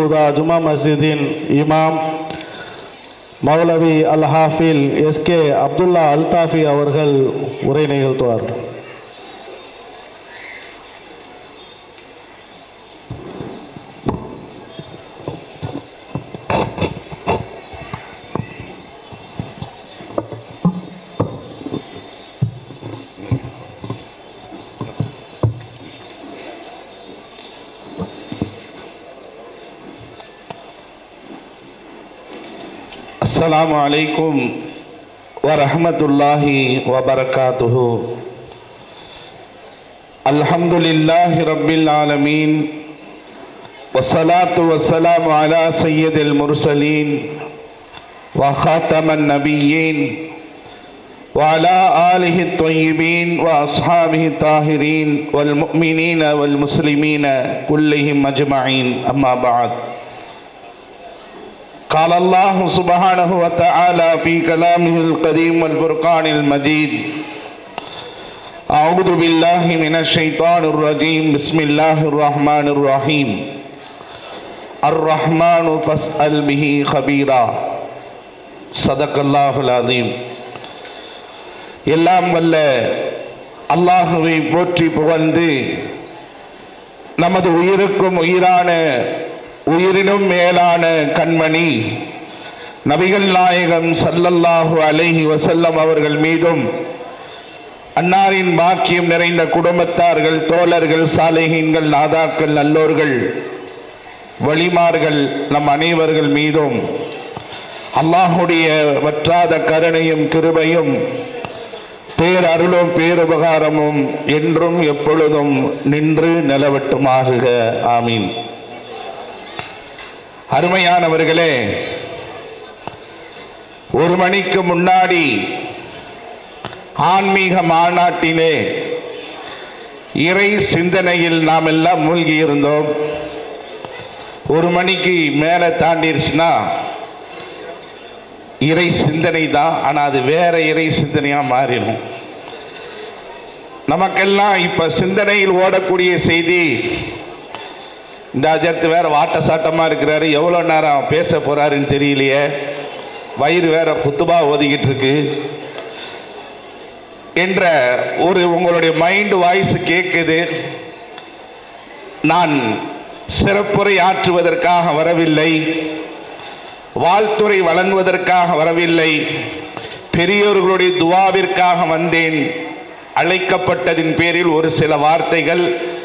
ஹுதா ஜுமா மஸ்ஜிதின் இமாம் மௌலவி அல் ஹாஃபில் எஸ்கே அப்துல்லா அல்தாஃபி அவர்கள் உரை நிகழ்த்துவார் السلام عليكم ورحمة الله وبركاته. الحمد لله رب العالمين والصلاة والسلام على سيد المرسلين وخاتم النبيين وعلى آله الطيبين وأصحابه الطاهرين والمؤمنين والمسلمين كلهم أجمعين. أما بعد قال الله سبحانه وتعالى في كلامه القديم والفرقان المجيد أعوذ بالله من الشيطان الرجيم بسم الله الرحمن الرحيم الرحمن فاسأل به خبيرا صدق الله العظيم எல்லாம் வல்ல அல்லாஹுவை போற்றி புகழ்ந்து நமது உயிருக்கும் உயிரான உயிரினும் மேலான கண்மணி நபிகள் நாயகம் சல்லல்லாஹு அலைஹி வசல்லம் அவர்கள் மீதும் அன்னாரின் பாக்கியம் நிறைந்த குடும்பத்தார்கள் தோழர்கள் சாலைகீன்கள் நாதாக்கள் நல்லோர்கள் வழிமார்கள் நம் அனைவர்கள் மீதும் அல்லாஹுடைய வற்றாத கருணையும் கிருபையும் பேரருளும் பேருபகாரமும் என்றும் எப்பொழுதும் நின்று நிலவட்டுமாகுக ஆமீன். அருமையானவர்களே ஒரு மணிக்கு முன்னாடி ஆன்மீக மாநாட்டிலே இறை சிந்தனையில் நாம் எல்லாம் மூழ்கி இருந்தோம். ஒரு மணிக்கு மேலே தாண்டிருச்சுன்னா இறை சிந்தனை தான் ஆனால் அது வேற இறை சிந்தனையாக மாறிடும். நமக்கெல்லாம் இப்போ சிந்தனையில் ஓடக்கூடிய செய்தி இந்த அஜர்த்து வேற வாட்ட சாட்டமாக இருக்கிறாரு. எவ்வளோ நேரம் பேச போகிறாருன்னு தெரியலையே. வயிறு வேற குத்துபா ஓதிக்கிட்டு இருக்கு. என்ற ஒரு உங்களுடைய மைண்ட் வாய்ஸ் கேட்குது நான் சிறப்புரை ஆற்றுவதற்காக வரவில்லை. வாழ்த்துறை வழங்குவதற்காக வரவில்லை. பெரியோர்களுடைய துவாவிற்காக வந்தேன். அழைக்கப்பட்டதின் பேரில் ஒரு சில வார்த்தைகள்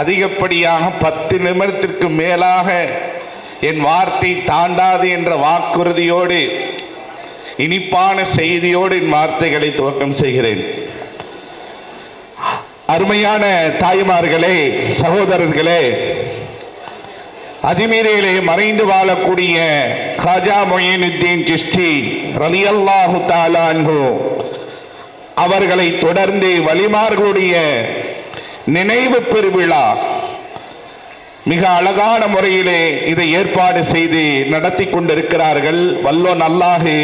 அதிகப்படியாக பத்து நிமிடத்திற்கு மேலாக என் வார்த்தை தாண்டாது என்ற வாக்குறுதியோடு இனிப்பான செய்தியோடு என் வார்த்தைகளை துவக்கம் செய்கிறேன். அருமையான தாய்மார்களே சகோதரர்களே அதிமீரையிலே மறைந்து வாழக்கூடிய காஜா மொயினுத்தீன் கிஷ்டி ரலியல்லாஹு தாலான்கோ அவர்களை தொடர்ந்து வலிமார்களுடைய நினைவு பெருவிழா. மிக அழகான முறையிலே இதை ஏற்பாடு செய்து நடத்தி கொண்டிருக்கிறார்கள். வல்லோ நல்லாகு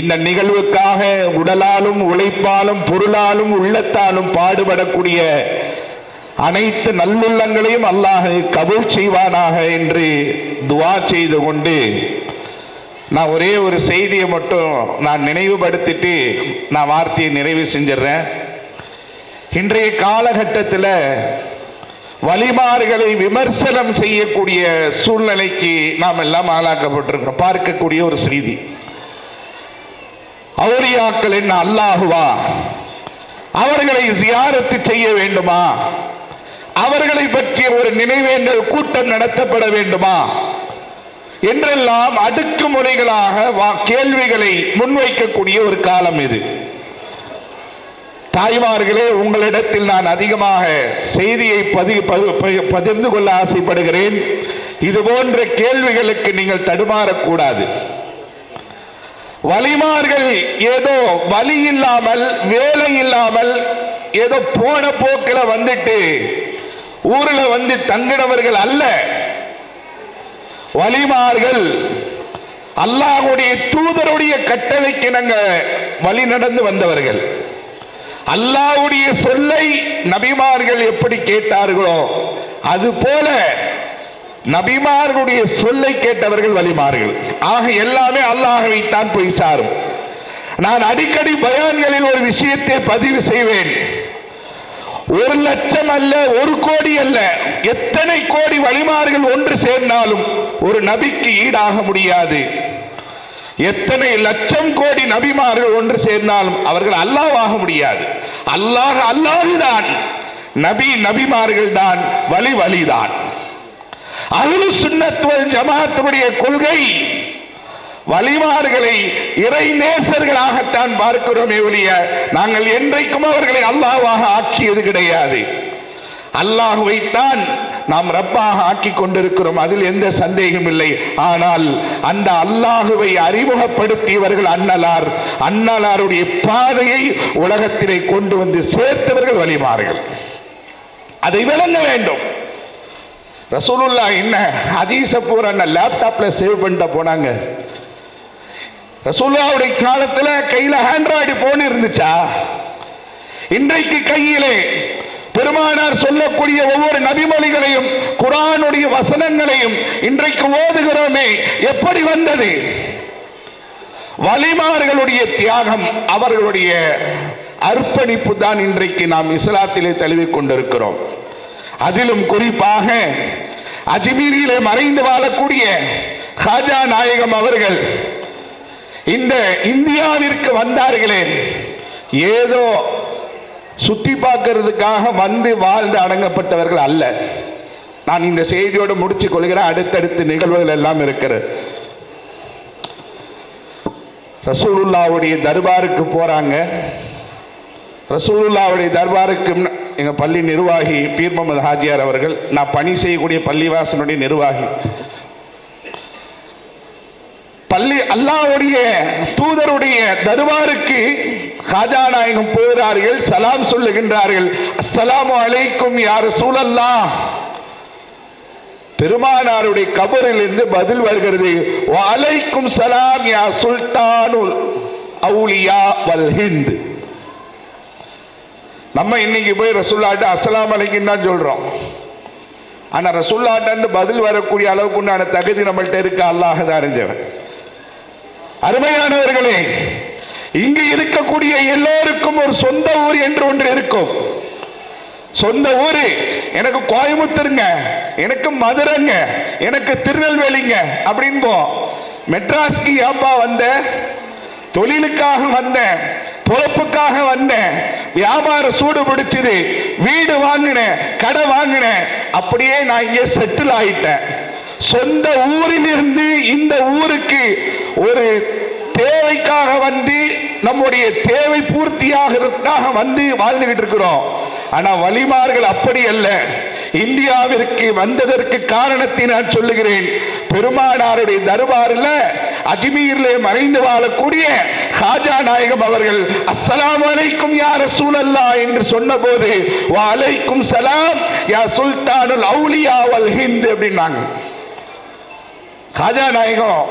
இந்த நிகழ்வுக்காக உடலாலும் உழைப்பாலும் பொருளாலும் உள்ளத்தாலும் பாடுபடக்கூடிய அனைத்து நல்லுள்ளங்களையும் அல்லாஹ் கபூல் செய்வானாக என்று துவா செய்து கொண்டு நான் ஒரே ஒரு செய்தியை மட்டும் நான் நினைவுபடுத்திட்டு நான் வார்த்தையை நிறைவு செஞ்சிடுறேன். இன்றைய காலகட்டத்தில் வழிமார்களை விமர்சனம் செய்யக்கூடிய சூழ்நிலைக்கு நாம் எல்லாம் ஆளாக்கப்பட்டிருக்கோம் பார்க்கக்கூடிய ஒரு செய்தி. அவுரியாக்கள் என்ன அல்லாஹுவா அவர்களை ஜியாரத்து செய்ய வேண்டுமா? அவர்களை பற்றிய ஒரு நினைவேந்தல் கூட்டம் நடத்தப்பட வேண்டுமா? என்றெல்லாம் அடுக்குமுறைகளாக வா- கேள்விகளை முன்வைக்கக்கூடிய ஒரு காலம் இது. தாய்மார்களே உங்களிடத்தில் நான் அதிகமாக செய்தியை பதி பகிர்ந்து கொள்ள ஆசைப்படுகிறேன். இது போன்ற கேள்விகளுக்கு நீங்கள் தடுமாறக்கூடாது. வலிமார்கள் ஏதோ வலி இல்லாமல் வேலை இல்லாமல் ஏதோ போன போக்கில் வந்துட்டு ஊரில் வந்து தங்கினவர்கள் அல்ல. வலிமார்கள் அல்லாஹுடைய தூதருடைய கட்டளைக்கு நாங்கள் வழி நடந்து வந்தவர்கள். அல்லாஹ்வுடைய சொல்லை நபிமார்கள் எப்படி கேட்டார்களோ அது போல நபிமார்களுடைய சொல்லை கேட்டவர்கள் வலிமார்கள் ஆக எல்லாமே அல்லாஹவைத்தான் போய் சாரும். நான் அடிக்கடி பயான்களில் ஒரு விஷயத்தை பதிவு செய்வேன். ஒரு லட்சம் அல்ல ஒரு கோடி அல்ல எத்தனை கோடி வழிமார்கள் ஒன்று சேர்ந்தாலும் ஒரு நபிக்கு ஈடாக முடியாது. எத்தனை லட்சம் கோடி நபிமார்கள் ஒன்று சேர்ந்தாலும் அவர்கள் அல்லாவாக முடியாது. அல்லாஹ் அல்லாஹுதான் நபி நபிமார்கள் தான். வழி வழிதான் அஹ்லு சுன்னத்துவல் ஜமாத்துடைய கொள்கை வழிமார்களை இறை நேசர்களாகத்தான் பார்க்கிறோமே ஒழிய நாங்கள் என்றைக்கும் அவர்களை அல்லாவாக ஆக்கியது கிடையாது. அல்லாஹுவைத்தான் நாம் ரப்பாக ஆக்கி கொண்டிருக்கிறோம். அதில் எந்த சந்தேகம் இல்லை. ஆனால் அந்த அல்லாஹுவை அறிமுகப்படுத்தியவர்கள் அன்னலார். அன்னலாருடைய பாதையை உலகத்திலே கொண்டு வந்து சேர்த்தவர்கள் வழிமாறுகள் அதை விளங்க வேண்டும். ரசூலுல்லா என்ன ஹதீஸ பூரா லேப்டாப்ல சேவ் பண்ணிட்ட போனாங்க. ரசூல்லாவுடைய காலத்துல கையில ஆண்ட்ராய்டு போன் இருந்துச்சா? இன்றைக்கு கையிலே பெருமானார் சொல்லக்கூடிய ஒவ்வொரு நபிமொழிகளையும் குரானுடைய வசனங்களையும் இன்றைக்கு ஓதுகிறோமே. எப்படி வந்தது? வலிமார்களுடைய தியாகம் அவர்களுடைய அர்ப்பணிப்பு தான் இன்றைக்கு நாம் இஸ்லாத்திலே தழுவிக் கொண்டிருக்கிறோம். அதிலும் குறிப்பாக அஜ்மீரிலே மறைந்து வாழக்கூடிய ஹாஜா நாயகம் அவர்கள் இந்த இந்தியாவிற்கு வந்தார்களே. ஏதோ சுத்தி பார்க்கறதுக்காக வந்து வாழ்ந்து அடங்கப்பட்டவர்கள் அல்ல. நான் இந்த செய்தியோடு முடிச்சு கொள்கிறேன். அடுத்தடுத்த நிகழ்வுகள் எல்லாம் இருக்கிறது. ரசூலுல்லாவுடைய தர்பாருக்கு போறாங்க. ரசூலுல்லாவுடைய தர்பாருக்கு எங்கள் எங்க பள்ளி நிர்வாகி பீர் முகமது ஹாஜியார் அவர்கள் நான் பணி செய்யக்கூடிய பள்ளிவாசனுடைய நிர்வாகி. பள்ளி அல்லாவுடைய தூதருடைய தருவாருக்கு காஜா நாயகம் போகிறார்கள் சலாம் சொல்லுகின்றார்கள் அஸ்ஸலாமு அலைக்கும் யார் சூழல்லா பெருமானாருடைய கபரில் இருந்து பதில் வருகிறது அலைக்கும் சலாம் யா சுல்தானுல் அவுலியா வல் ஹிந்த். நம்ம இன்னைக்கு போய் ரசுல்லாட்ட அஸ்லாம் அலைக்கும் தான் சொல்றோம். ஆனா ரசுல்லாட்டன்னு பதில் வரக்கூடிய அளவுக்கு உண்டான தகுதி நம்மள்ட்ட இருக்க? அல்லாஹ் தான் அறிஞ்சவன். அருமையானவர்களே இங்கு இருக்கக்கூடிய எல்லோருக்கும் ஒரு சொந்த ஊர் என்று ஒன்று இருக்கும். சொந்த ஊரு. எனக்கு கோயம்புத்தூருங்க. எனக்கு மதுரைங்க. எனக்கு திருநெல்வேலிங்க. அப்படின்போம். மெட்ராஸ்க்கு ஏப்பா வந்த? தொழிலுக்காக வந்தேன் பொழப்புக்காக வந்தேன் வியாபார சூடு பிடிச்சது. வீடு வாங்கினேன் கடை வாங்கினேன் அப்படியே நான் இங்கே செட்டில் ஆயிட்டேன். சொந்த ஊரிலிருந்து இந்த ஊருக்கு ஒரு தேவைக்காக வந்து நம்முடைய தேவை பூர்த்தியாகிறதுக்காக வந்து வாழ்ந்துகிட்டு இருக்கிறோம். ஆனா வலிமார்கள் அப்படி அல்ல. இந்தியாவிற்கு வந்ததற்கு காரணத்தை நான் சொல்லுகிறேன். பெருமானாருடைய தர்பாரில் அஜ்மீரிலே மறைந்து வாழக்கூடிய ஹாஜா நாயகம் அவர்கள் அஸ்லாம் அலைக்கும் யா சூழல்லா என்று சொன்னபோது வா அலைக்கும் சலாம் யா சுல்தானுல் அவுலியா வல் ஹிந்த் அப்படின்னாங்க. ஹாஜா நாயகம்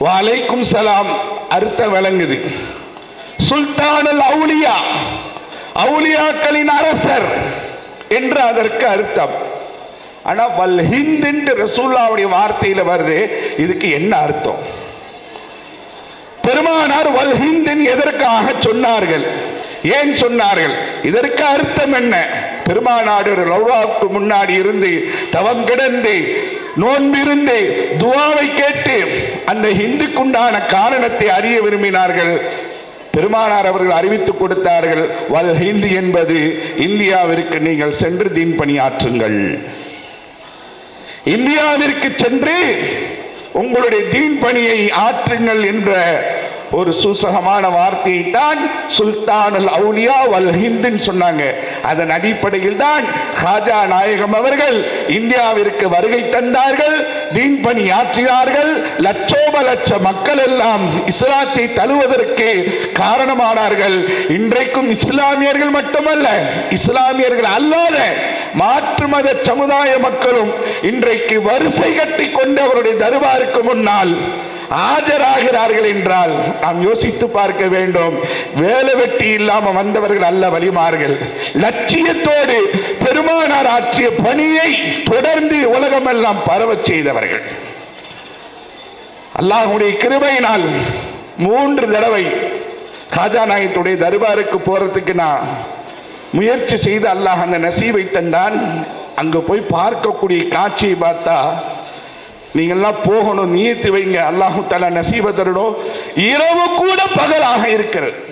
வலைக்கும் சலாம். அர்த்தம் விளங்குது. சுல்தானல் அவுலியா. அவுலியாக்களின் அரசர் என்று அதற்கு அர்த்தம். ஆனா வல் ஹிந்த் என்று ரசூல்லாவுடைய வார்த்தையில வருது. இதுக்கு என்ன அர்த்தம்? பெருமானார் வல் ஹிந்தின் எதற்காக சொன்னார்கள்? ஏன் சொன்னார்கள்? இதற்கு அர்த்தம் என்ன? பெருமானாடு லவ்வாவுக்கு முன்னாடி இருந்து தவம் கிடந்து நோன்பிருந்து துவாவை கேட்டு அந்த ஹிந்துக்குண்டான காரணத்தை அறிய விரும்பினார்கள். பெருமானார் அவர்கள் அறிவித்துக் கொடுத்தார்கள் வல் ஹிந்தி என்பது இந்தியாவிற்கு நீங்கள் சென்று தீன் பணியாற்றுங்கள். இந்தியாவிற்கு சென்று உங்களுடைய தீன் பணியை ஆற்றுங்கள் என்ற ஒரு சூசகமான வார்த்தையை தான் சுல்தானுல் அவுலியா வல் ஹிந்துன்னு சொன்னாங்க. அதன் அடிப்படையில் தான் ஹாஜா நாயகம் அவர்கள் இந்தியாவிற்கு வருகை தந்தார்கள் தீன் பணி ஆற்றினார்கள் லட்சோப லட்ச மக்கள் எல்லாம் இஸ்லாத்தை தழுவதற்கு காரணமானார்கள். இன்றைக்கும் இஸ்லாமியர்கள் மட்டுமல்ல இஸ்லாமியர்கள் அல்லாத மாற்று மத சமுதாய மக்களும் இன்றைக்கு வரிசை கட்டி கொண்டு அவருடைய தர்பாருக்கு முன்னால் ஆஜராகிறார்கள் என்றால் நாம் யோசித்து பார்க்க வேண்டும். வேலை வெட்டி இல்லாம வந்தவர்கள் அல்ல வலிமார்கள். லட்சியத்தோடு பெருமானார் ஆற்றிய பணியை தொடர்ந்து உலகமெல்லாம் பரவ செய்தவர்கள். அல்லாஹுடைய கிருபையினால் மூன்று தடவை காஜா நாயத்துடைய தர்பாருக்கு போறதுக்கு நான் முயற்சி செய்து அல்லாஹ் அந்த நசீவை தந்தான். அங்க போய் பார்க்கக்கூடிய காட்சியை பார்த்தா நீங்கள்லாம் போகணும் நீத்து வைங்க. அல்லாஹு தலா நசீப தரணும். இரவு கூட பகலாக இருக்கிறது.